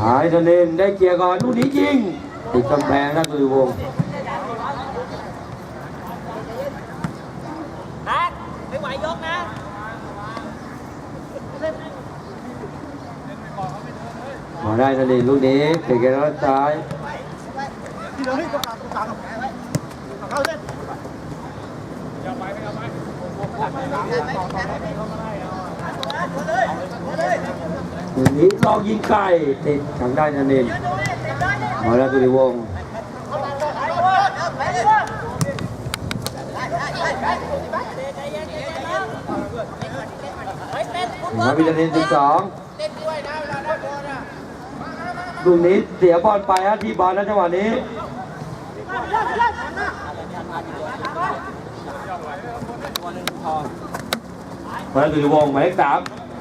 หายธนินได้เกียร์ก่อนลูกนี้ยิงติดกำแพงนะสุริวงศ์นัดไม่ไหวยกนะมาได้ธนินลูกนี้เตะแกนซ้ายลู กนี้ลองยิงไกลติดทางด้านธนินมาได้สุริวงศ์มาพิจารณาสิบสองลูกนี้เสียบอลไปฮะที่บอลนะจังหวะนี้มาได้สุริวงหมายเลขสาม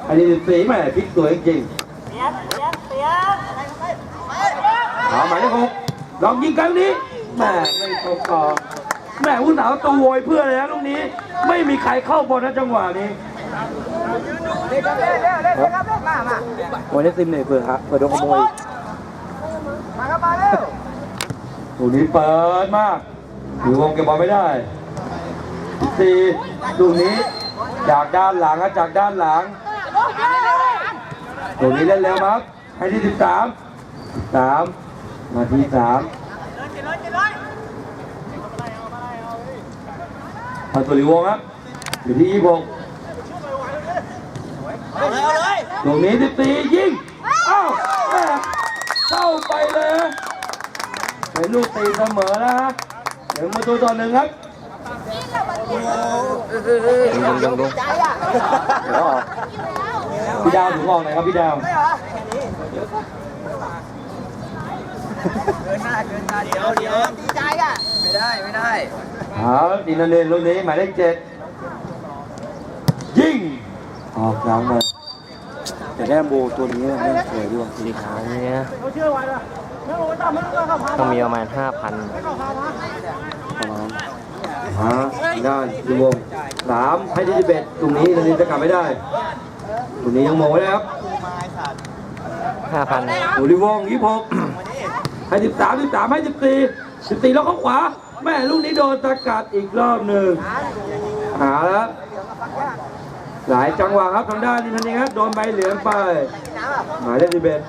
อันนี้สีแม่พลิกตัวจริงเสียเสียเสียๆเอาหมายเลขหกลองยิงกันลูกนี้แม่ไม่ตรงต่อแม่อุตสาห์ตัวโวยเพื่อเลยนะลูกนี้ ไม่มีใครเข้าบอลนะจังหวะนี้วันนี้ซิมเนี่ยเผื่อฮะเผื่อโดนขโมยลูกนี้เปิดมากถือวงเก็บบอลไม่ได้สี่ลูกนี้จากด้านหลังครับจากด้านหลัง ลูกนี้เล่นเร็วครับ ให้ที่สิบสามสามนาทีสามพันตุลิวงครับอยู่ที่ยี่สิบหกเอาเลยเอาเลยลูกนี้สิบสี่ยิงอ้าวเข้าไปเลยเป็นลูกตีเสมอนะฮะเดี๋ยวมาตัวต่อหนึ่งครับลงลงลงเดี๋ยวออก พี่ดาวถึงออกหน่อยครับพี่ดาวเดี๋ยวเดี๋ยวดีใจอะไม่ได้ไม่ได้เอาดินาเนนลูกนี้หมายเลขเจ็ดยิงออกหลังเลยแต่แดมโบตัวนี้แม่งสวยด้วยสีขาวเนี่ยนะต้องมีประมาณห้าพันประมาณฮะได้ดูวงสามให้ที่สิบเอ็ดตรงนี้นาเนนจะกลับไม่ได้ ตรงนี้ยังมองไม่ได้ครับห้าพันดูดิวงยี่สิบหกให้สิบสามสิบสามให้สิบสี่สิบสี่แล้วเข้าขวา แม่ลูกนี้โดนสกัดอีกรอบหนึ่งหาแล้วหลายจังหวะครับทางด้านนี้ทันทีครับโดนใบเหลืองไปหมายเลขสิบเอ็ด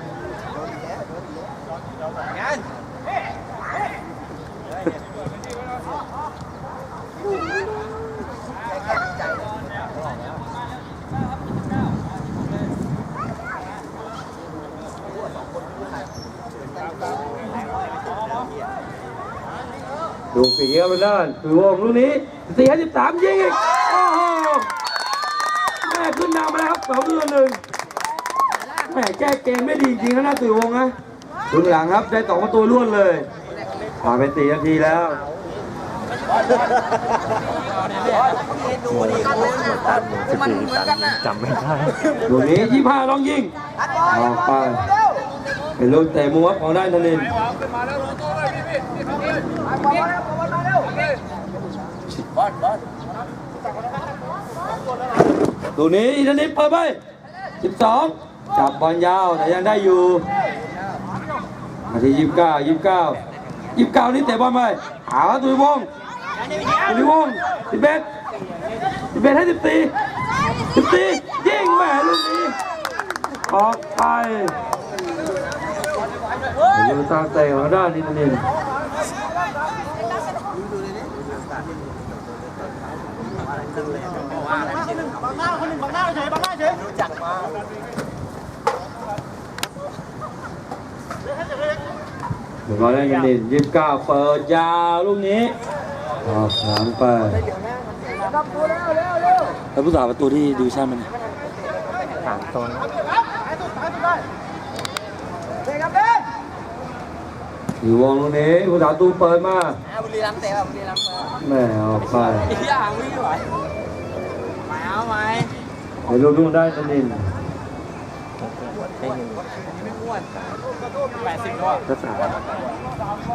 ดูปีกครับทางด้านถือวงลูกนี้สี่ให้สิบสามยิงอีก โอ้โห แม่ขึ้นนำมาแล้วครับสองเดือนหนึ่งแม่แก้เกมไม่ดีจริงนะหน้าตื่อวงนะถึงหลังครับได้สองประตูรวดเลยผ่านไปสี่นาทีแล้วสิบสี่ตันจำไม่ได้ลูกนี้ยี่ห้าลองยิงออกไปเป็นลูกเตะมุมครับของด้านธนิ นลูกนี้อีธนินเปิดไป12 จับบอลยาวแต่ยังได้อยู่นาที29 29 29 นี่เตะบอลไปหาตุยวงตุยวงศ์11 11ให้14 14ยิงแหม่ลูกนี้ออกไปดูตาเตะของด้านนี้นินเอง ดี๋ยวเราได้ยินดิยี่สิบเก้าเปิดยาวลูกนี้ออกหลังไปแล้วผู้สาวประตูที่ดิวิชั่นมันสามโซน อยู่วงลูกนี้ผู้สาวตูเปิดมาบุรีรัมย์เตะแบบบุรีรัมย์แม่ออกไปอย่างวิ่งไหวมาเอาไหมเดี๋ยวลูกนู้นได้สนินไม่เห็นแปดสิบก็ก็สาม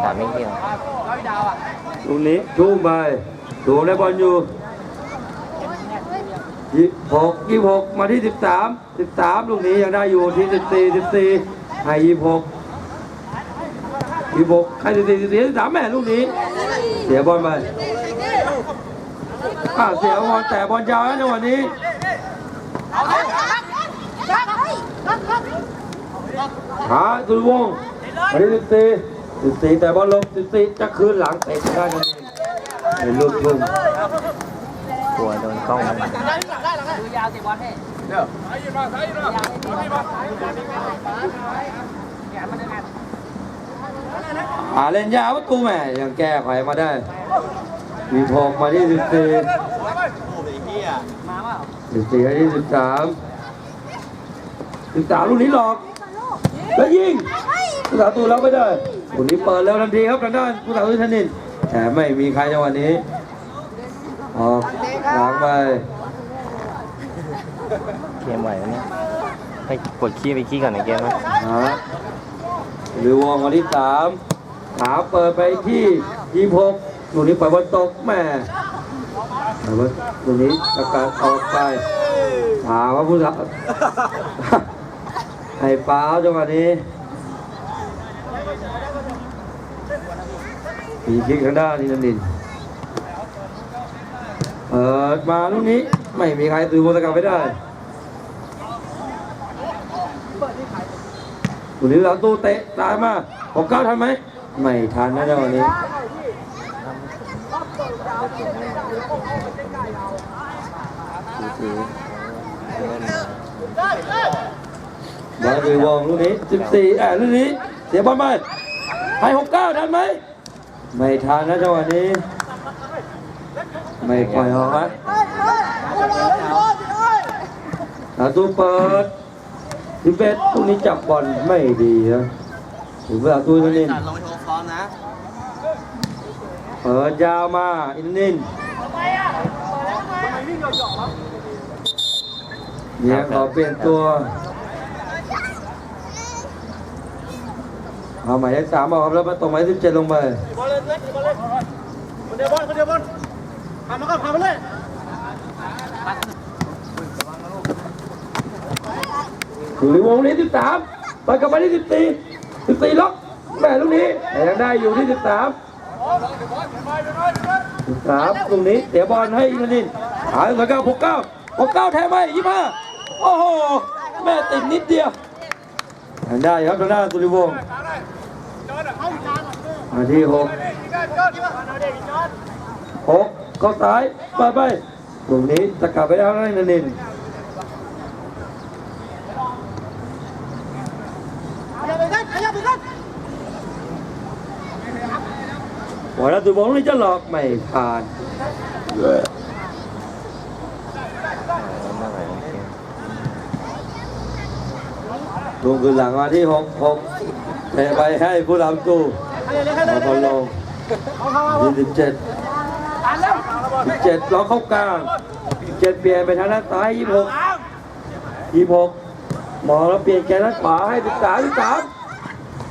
สามไม่เกี่ยวร้อยดาวอะลูกนี้ทุ่มไปถูกได้บอลอยู่ยี่หกยี่หกมาที่สิบสามสิบสามลูกนี้ยังได้อยู่ที่สิบสี่สิบสี่ให้ยี่หก ยี่หกใครสิบสี่สิบสี่สามแม่ลูกนี้ เสียบอลไปอ่าเสียบอลแต่บอลยาวนะจังหวะนี้หาตุวงศ์มาที่สิบสี่สิบสี่แต่บอลลงสิบสี่จะคืนหลังเตะได้กันเองเป็นลูกทุ่งกลัวโดนกล้องมันดูยาวสิบอลให้ หาเล่นยาวประตูแม่ยังแก้ไขมาได้ มีพงมาที่สิบสี่มาเปล่าสิบสี่ให้ที่สิบสามสิบสามลูกนี้หลอก แล้วยิงผู้สาวตูรับไม่ได้ลูกนี้เปิดแล้วทันทีครับทางด้านผู้สาวตุธนินแต่ไม่มีใครจังหวะนี้ออกหลังไปเกมไหวไหมเนี่ยไปกดขี้ไปขี้ก่อนในเกมไหม หรือวงมาที่สามขาเปิดไปที่ยี่หกลูกนี้ปล่อยบอลตกแม่แต่ว่าลูกนี้ประกาศออกไปถามว่าผู้สาวให้เปล่าจังหวะนี้มีคลิกทางด้านนินนินเปิดมาลูกนี้ไม่มีใครตือโมตะกลับไม่ได้ ลูกนี้เราตู้เตะตายมาผมก้าวทันไหมไม่ทันนะจังหวะนี้ดูสิเล่นมาบอลคือวงลูกนี้14อะลูกนี้เสียบอลไปให้69ทันไหมไม่ทันนะจังหวะนี้ไม่ปล่อยออกนะประตูเปิด ทิเบตตรงนี้จับบอลไม่ดีนะถึงเวลาตู้นั่นนี่ลงไปโชว์ฟอร์มนะ เปิดยาวมาอินนินเนี่ยขอเปลี่ยนตัว เอาหมายเลขสามออกครับแล้วมาตรงหมายสิบเจ็ดลงไปบอลเลยเล็กบอลเลยคนเดียวบอลคนเดียวบอลพามาก็พามาเลย อยู่ในวงนี้สิบสามไปกลับมาที่สิบสี่สิบตีล็อกแม่ลูกนี้แต่ยังได้อยู่ที่สิบสามสิบสามตรงนี้เสียบอลให้อินทนินหายแล้วก็หกเก้าหกเก้าแทนไหมยี่ห้าโอ้โห แม่ติดนิดเดียวยังได้ครับทางด้านสุริวงศ์มาที่หกหกเข้าซ้ายไปไปตรงนี้จะกลับไปแล้วนะอินทนิน บอกแล้วตัวบอลนี่จะหลอกไม่ผ่านเล่นมาไหวของคืนหลังมาที่หกหกเตะไปให้ผู้ทำตู้เอาบอลงที่สิบเจ็ดสิบเจ็ดล็อกเข้ากลางเจ็ดเปลี่ยนไปทางด้านซ้ายยี่หกยี่หกมองแล้วเปลี่ยนแกนด้านขวาให้สิบสามสิบสาม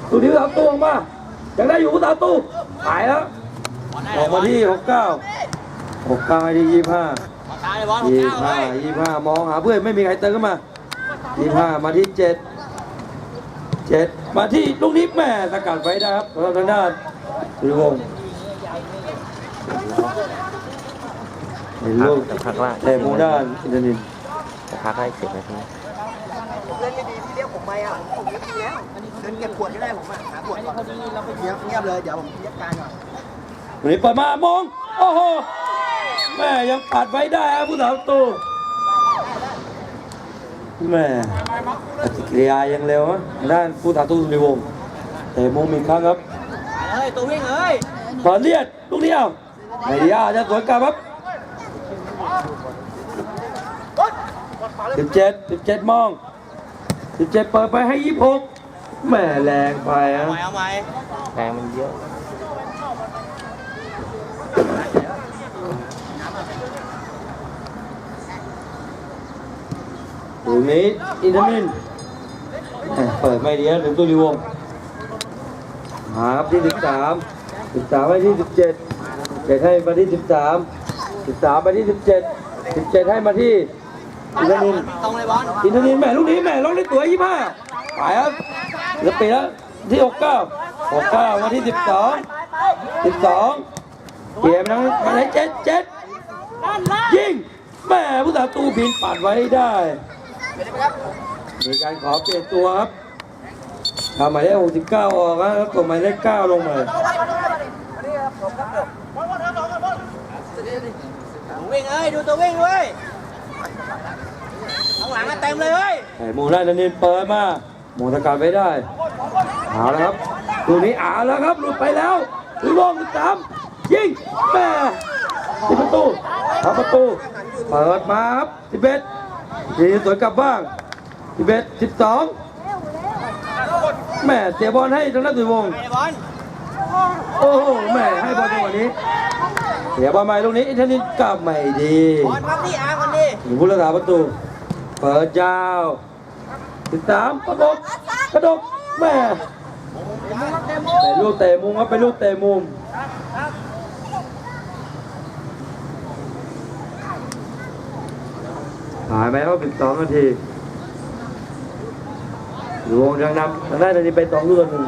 ตู้ที่สามตู้ออกมายังได้อยู่ผู้สามตู้ หายแล้ว ออกมาที่หกเก้าหกเก้าให้ที่ยี่ห้าขอตายเลยบอลยี่ขอห้าเก้าเลยยี่ห้ามองหาเพื่อนไม่มีใครเติมเข้ามายี่ห้ามาที่เจ็ดเจ็ดมาที่ลูกนี้แม่สกัดไว้ได้ครับสำหรับทางด้านสุริวงศ์เห็นลูกจะพักละแต่มุมด้านอินทนินจะพักให้สิบนาทีผม เล่นไม่ดีที่เรียกผมไปอะผมเล่นดีแล้วเดินเก็บขวดก็ได้ผมอะหาขวดก่อนเงียบเงียบเลยเดี๋ยวผมจัดการก่อนวันนี้เปิดมามองโอ้โหแม่ยังปัดไว้ได้ครับผู้สาวตูแม่ปฏิกิริยายังเร็วนะทางด้านผู้สาวตูสุริวงศ์แต่มุมอีกครั้งครับไปเลยตัววิ่งเลยขอเลียดลูกเดียวไม่ดีอาจะสวนกลับครับสิบเจ็ดสิบเจ็ดมอง สิบเจ็ดเปิดไปให้ยี่หกแม่แรงไปเอาฮะไหมเอาไหมแรงมันเยอะตรงนี้อินทนินแม่เปิดไม่ดีนะถึงตุลิวงศ์มาครับที่สิบสามสิบสามไปที่สิบเจ็ดเจ็ดให้มาที่สิบสามสิบสามไปที่สิบเจ็ดสิบเจ็ดให้มาที่ อินทนินตรงเลยบอลอินทนินแม่ลูกนี้แม่ล็อกได้ตัวยี่ห้าไปครับเหลือปีแล้วที่หกเก้าหกเก้าวันที่สิบสองสิบสองเกมนะมาเลยเจ็ดเจ็ดยิงแม่ผู้สาตูบินปัดไว้ได้มีการขอเปลี่ยนตัวครับทำหมายเลข69ออกครับตัวหมายเลข9ลงมาวิ่งเอ้ยดูตัววิ่งด้วย หลังอะเต็มเลยเว้ยไอ้โมได้นันเนนเปิดมาโมตะการไม่ได้เอาแล้วครับตัวนี้เอาแล้วครับหลุดไปแล้วลุยโมง13ยิงแม่ที่ประตูทำประตูเปิดมาครับ11ทีสวยกลับบ้าง11 12แม่เสียบอลให้ทางด้านตุยวงศ์ไอ้บอลโอ้โหแม่ให้บอลจังหวะนี้เสียบอลใหม่ลูกนี้อินเทอร์เน็ตกลับไม่ดีบอลพักที่อาร์ก่อนดิถึงผู้รักษาประตู เปิดยาวติดตามประกบกระดกแม่เป็นลูกเตะมุมครับเป็นลูกเตะมุมผ่านไปแล้ว12นาทีหลวงทางนำทางด้านนี้ไปสองลูกต่อหนึ่ง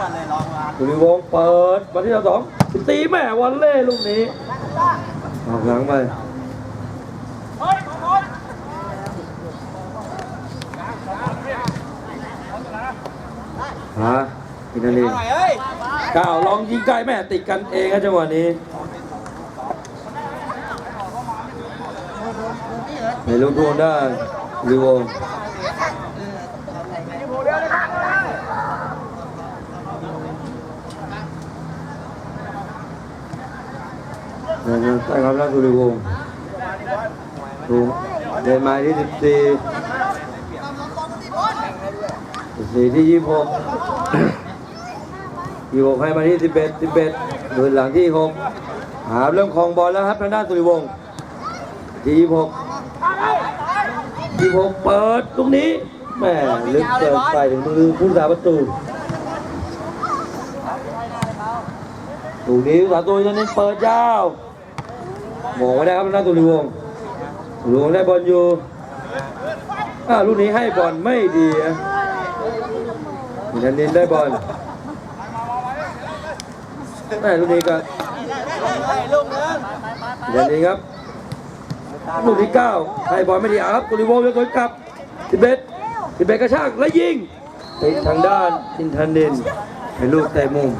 วันเลยลองมาสุริวงเปิดวันที่สอง ตีแม่วันเล่ลูกนี้ออกหลังไปฮะอินเทอร์เน็ตหน่อยเอ้ยก้าวลองยิงไกลแม่ติดกันเองครับจังหวะนี้ในลูกทุ่งได้สุริวงศ์นะครับ ใช่ครับแล้วสุริวงศ์ถูกเดินมาที่สิบสี่สิบสี่ที่ยี่สิบหกยี่หกให้มาที่สิบเอ็ดสิบเอ็ดเดินหลังที่หกหาเริ่มคลองบอลแล้วครับทางด้านสุริวงศ์ที่ยี่หกยี่หกเปิดตรงนี้แม่ลึกเกินไปถึงมือผู้สาประตูลูกนี้ผู้สาประตูจะเน้นเปิดยาว มองไม่ได้ครับทางด้านสุริวงศ์สุริวงได้บอลอยู่อ่าลูกนี้ให้บอลไม่ดีนะมีนันนินได้บอลแม่ลูกนี้ก็ไอ้ลูกนึงเดี๋ยวนี้ครับลูกที่เก้าให้บอลไม่ดีครับกุลิโวงจะสวกลับสิเอ็ดสิเอ็ดกระชากและยิงไปทางด้านอินทันเดนให้ลูกเตะมุม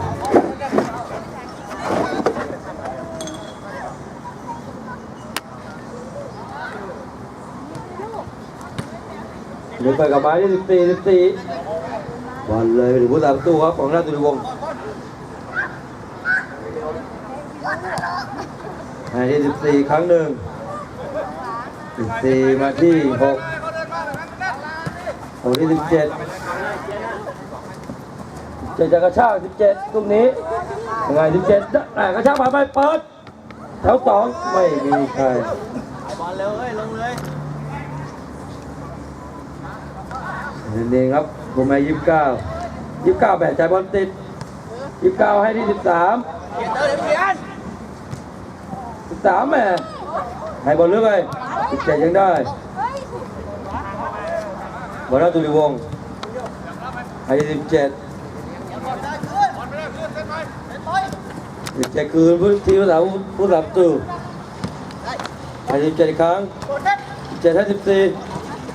เดี๋ยวไปกับไม้ที่สิบสี่สิบสี่บอลเลยไปถึงผู้สาประตูครับของราชตุลวงศ์ให้ที่สิบสี่ครั้งหนึ่งสิบสี่มาที่หกของที่สิบเจ็ดเจ็ดจะกระชากสิบเจ็ดตรงนี้ยังไงสิบเจ็ดแต่กระชากผ่านไปเปิดแถวสองไม่มีใครบอลเร็วเอ้ยลงเลย นั่นเองครับผมมายี่สิบเก้ายี่สิบเก้าแบกใจบอลติดยี่สิบเก้าให้ที่สิบสามสิบสามแม่ให้บอลเลือกไปสิบเจ็ดยังได้ บอลหน้าตุลิวงให้สิบเจ็ดสิบเจ็ดคืนผู้ทีมผู้สาวผู้สามตู่ให้สิบเจ็ดครั้งเจ็ดให้สิบสี่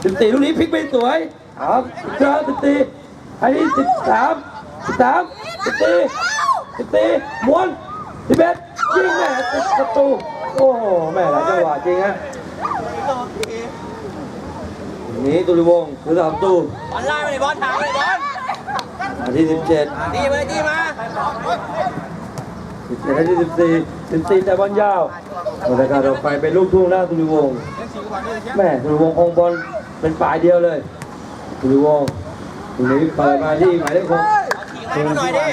สิบสี่ลูกนี้พลิกไปสวย อาอีกครั้งสิบสี่ให้ที่สิบสามสิบสามสิบสี่สิบสี่ม้วนสิบเอ็ดยิงแม่ติดประตู โอ้โหแม่หลายจังหวะจริงฮะนี้ตุลิวงศ์คือสามตูบอลไล่มาเลยบอลถางเลยบอลนาทีสิบเจ็ดดีมาเลยดีมาสิบเจ็ดนาทีสิบสี่สิบสี่แต่บอลยาวบรรยากาศออกไปเป็นลูกทุ่งหน้าตุลิวงศ์แม่ตุลิวงศ์องบอลเป็นฝ่ายเดียวเลย ตุลิวงศ์ตรงนี้เปิดมาที่หมายเลขหกขี่ให้มาหน่อยดิ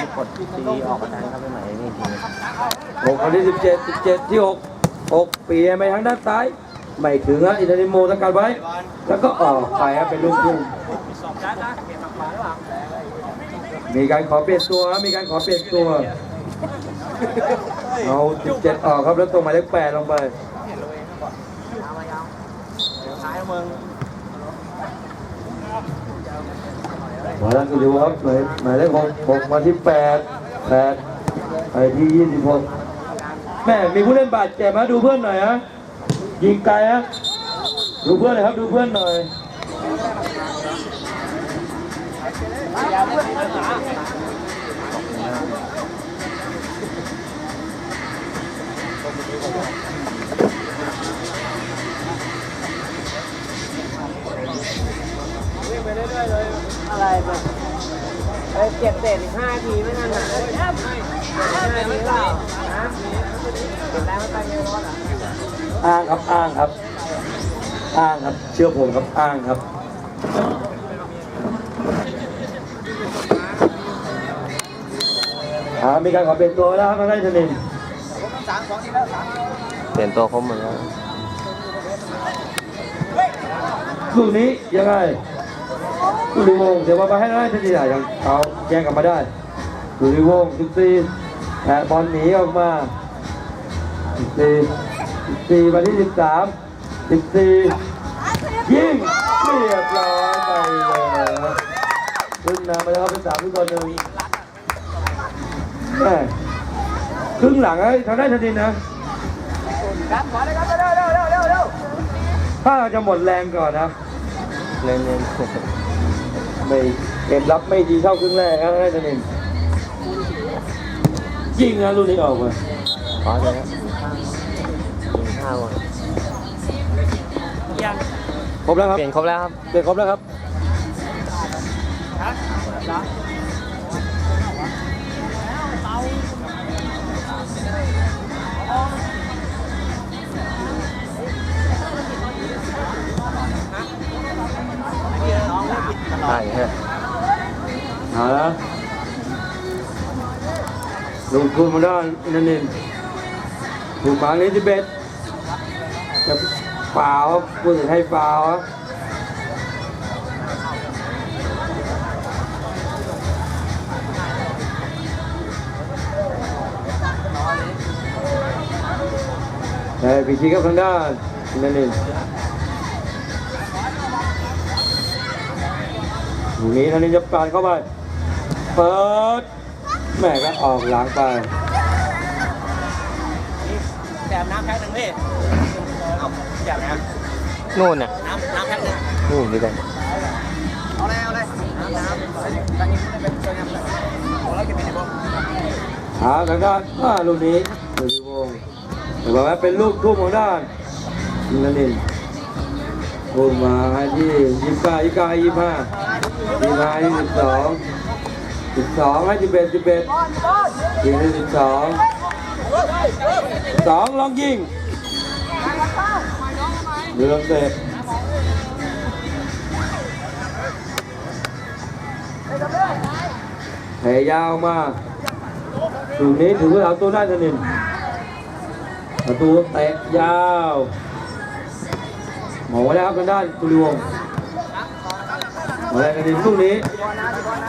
หกคนที่สิบเจ็ดสิบเจ็ดที่หกหกเปลี่ยนไปทางด้านซ้าย ไม่ถึงฮะอินเทอร์เนโมสกัดไว้ แล้วก็ออกไปครับเป็นลูกทุ่งมีการขอเปลี่ยนตัวครับมีการขอเปลี่ยนตัวเอาเจ็ดออกครับแล้วตัวหมายเลขแปดลงไป ยาว มายาวเดี๋ยวท้ายมึงมาแล้วก็ดูครับหมายหมายเลขหกหกมาที่แปดแปดไปที่ยี่สิบหกแม่มีผู้เล่นบาดเจ็บมาดูเพื่อนหน่อยฮะยิงไกลฮะดูเพื่อนหน่อยครับดูเพื่อนหน่อยอะไรแบบเอ้ยเจ็บเศษอีกห้าทีไม่นั่นน่ะห้าทีเปล่าฮะเจ็บแล้วไม่ไปเยอะรถอะอ้างครับอ้างครับ อ้างครับ เชื่อผมครับอ้างครับอ่ามีการขอเปลี่ยนตัวแล้วครับทางด้านชนินสามสองทีแล้วสามเปลี่ยนตัวครบหมดแล้วลูกนี้ยังไงลูก ดิวงเดี๋ยวมาไปให้ได้ทันทีอะยังเขาแย่งกลับมาได้ลูกดิวงสิบสี่แอบอลหนีออกมาสิบสี่สิบสี่มาที่สิบสามสิบสี่ยิงเรียบร้อยไปเลยครับขึ้นนำไปแล้วเป็นสามทุกคนหนึ่งแม่ครึ่งหลังไอ้ทางได้านทันทีนะว้าเราจะหมดแรงก่อนนะแรงเน้น ไม่เกมรับไม่ดีเท่าครึ่งแรกครับทางได้านทันทียิงนะลูกนี้ออกมาๆขอเลยครับกินข้าวก่อนครบแล้วครับเปลี่ยนครบแล้วครับเปลี่ยนครบแล้วครับ ใช่ฮะเอาละลงทุนมาด้นอินเทอร์เน็ตถูกหมางเลสิเบตจะเปล่าพูดถึงให้เปล่าครับแต่พีชีกับทางด้านอินเทอร์ ลูกนี้ทางนี้จะปาดเข้าไป เปิด แม่ก็ออกหลังไปแจมน้ำแพ็คหนึ่งพี่เอาแจมนะนู่นน่ะน้ำน้ำแพ็คหนึ่งนู่นด้วยกันเอาเลยเอาเลยน้ำน้ำตอนนี้ไม่ได้เป็นตัวน้ำเลยโอ้แล้วกินไปไหนบ้างหาทางด้านอ่าลูกนี้ลูกที่วงแต่ว่าเป็นลูกทุ่มของด้านอินทนิ นทุ่มมาให้ที่ยี่สิบเก้ายี่สิบเก้ายี่สิบห้ายี่สิบห้ายี่สิบสองสิบสองให้สิบเอ็ดสิบเอ็ดยิงให้สิบสองสองลองยิงดูลองเตะแผ่ยาวมาลูกนี้ถือว่าเอาตัวได้สนิมประตูเตะยาว หมอแล้วครับทางด้านตุลิวงศ์มาแรงกันดิลูกนี้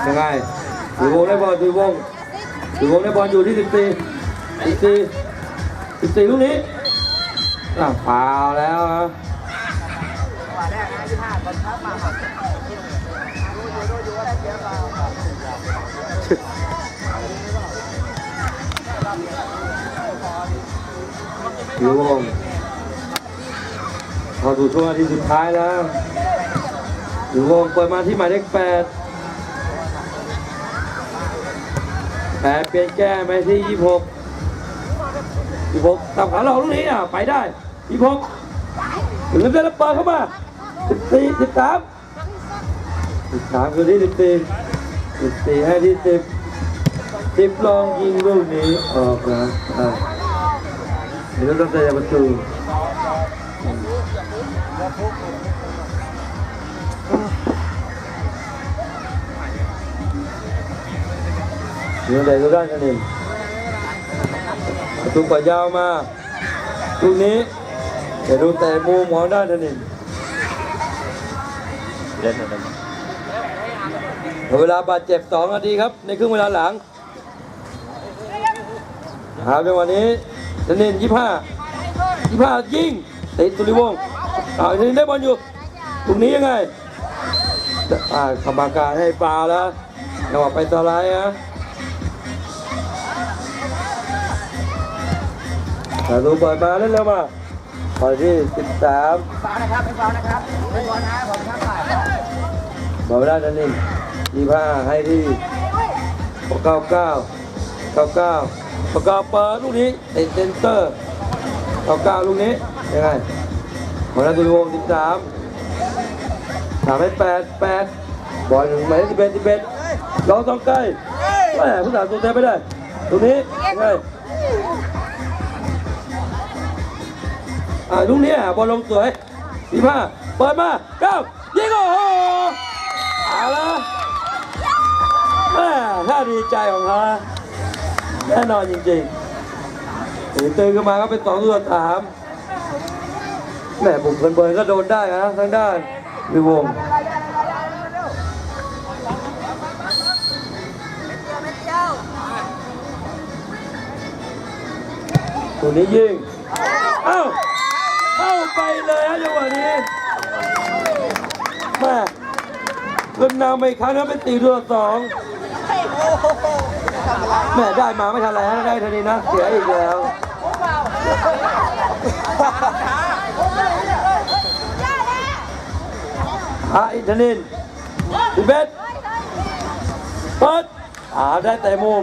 ยังไงตุลิวงได้บอลตุลิวงศ์ตุลิวงได้บอลอยู่ที่สิบสี่สิบสี่สิบสี่ลูกนี้อะฟาวแล้วนะจังหวะ มาก่อนดูอยู่ดูอยู่ว่าได้เสียเปล่าตุลิวงศ์พอถูกช่วงนาทีสุดท้ายแล้วตุลิวงเปิดมาที่หมายเลขแปดแปดเปลี่ยนแก้ไปที่ยี่หกยี่หกตามขาเราลูกนี้อะไปได้ยี่หกถึงเล่นแล้วเปิดเข้ามาสิบสี่สิบสามสิบสามคือที่สิบสี่สิบสี่ให้ที่สิบสิบลองยิงลูกนี้ออกนะอะเดี๋ยวต้องเตะประตู ยวเตะตัวด้านกันเองประตูปัดยาวมาลูกนี้เดี๋ยวดูแต่มุมของด้านนินเล่นอะไรเวลาบาดเจ็บ2นาทีครับ ในครึ่งเวลาหลังหาจังหวะนี้ธนินยี่ห้ายี่ห้ายิงติดสุริวงศ์ อ่าธนินได้บอลอยู่ตรงนี้ยังไงอ่าขมาการให้ฟาวล์แล้วจังหวะไปสไลด์ฮะแต่ดูบอลมาเล่นเร็วมาบอลที่สิบสามฟ้านะครับไม่ฟ้านะครับไม่ฟ้านะผมข้างฝ่ายบอลไม่ได้ธนินยี่ห้าให้ที่เก้าเก้าเก้าเก้าประกอบเปิดลูกนี้ติดเซนเตอร์เก้าเก้าลูกนี้ยังไง หมดแล้วตุลวงสิบสามสามให้แปดแปดบอลหนึ่งหมายเลขสิบเอ็ดสิบเอ็ดลองต้องใกล้แม่ผู้สาวตัวเต็มไม่ได้ตรงนี้ยังไงอ่าลูกนี้บอลลงสวยสี่ห้าเปิดมาเก้ายิงโอ้โหเอาละแม่ถ้าดีใจของเขาแน่นอนจริงๆตื่นตื่นขึ้นมาก็เป็นสองตัวสาม แหม่บุกเบิร์นๆก็โดนได้นะทางด้านวิวงตัวนี้ยิง เอ้า เข้าไปเลยฮะจังหวะนี้แม่ขึ้นนำไปอีครั้งนะเป็นตีตัวสองแม่ได้มาไม่ทันแล้วได้เท่านี้นะ เสียอีกแล้ว อาอินทนินดิเบตเปิดอ่าได้แต่มุม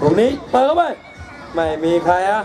ตรงนี้เปิดเข้าไปไม่มีใครอะ